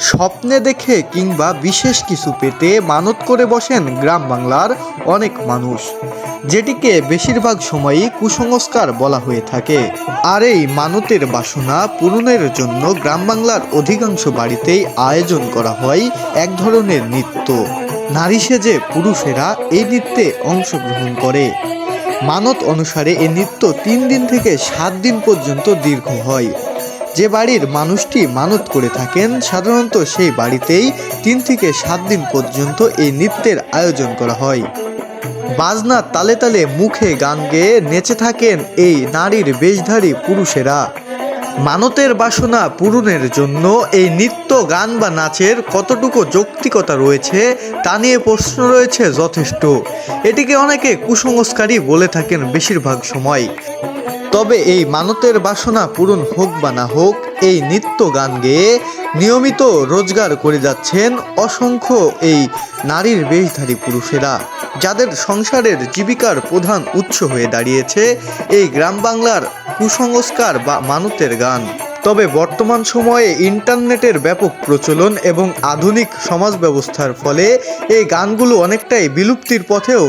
স্বপ্নে দেখে কিংবা বিশেষ কিছু পেতে মানত করে বসেন গ্রাম বাংলার অনেক মানুষ। যেটিকে বেশিরভাগ সময়ই কুসংস্কার বলা হয়ে থাকে। আর এই মানতের বাসনা পূরণের জন্য গ্রাম বাংলার অধিকাংশ বাড়িতেই আয়োজন করা হয় এক ধরনের নৃত্য। নারী সেজে পুরুষেরা এই নৃত্যে অংশগ্রহণ করে। মানত অনুসারে এই নৃত্য তিন দিন থেকে সাত দিন পর্যন্ত দীর্ঘ হয়। যে বাড়ির মানুষটি মানত করে থাকেন, সাধারণত সেই বাড়িতেই তিন থেকে সাত দিন পর্যন্ত এই নৃত্যের আয়োজন করা হয়। বাজনার তালে তালে মুখে গান গেয়ে নেচে থাকেন এই নারীর বেশধারী পুরুষেরা। মানতের বাসনা পূরণের জন্য এই নৃত্য, গান বা নাচের কতটুকু যৌক্তিকতা রয়েছে তা নিয়ে প্রশ্ন রয়েছে যথেষ্ট। এটিকে অনেকে কুসংস্কারই বলে থাকেন বেশিরভাগ সময়। তবে এই মানতের বাসনা পূরণ হোক বা না হোক, এই নিত্য গান গেয়ে নিয়মিত রোজগার করে যাচ্ছেন অসংখ্য এই নারীর বেশধারী পুরুষেরা, যাদের সংসারের জীবিকার প্রধান উৎস হয়ে দাঁড়িয়েছে এই গ্রাম বাংলার কুসংস্কার বা মানতের গান। তবে বর্তমান সময়ে ইন্টারনেটের ব্যাপক প্রচলন এবং আধুনিক সমাজ ব্যবস্থার ফলে এই গানগুলো অনেকটাই বিলুপ্তির পথেও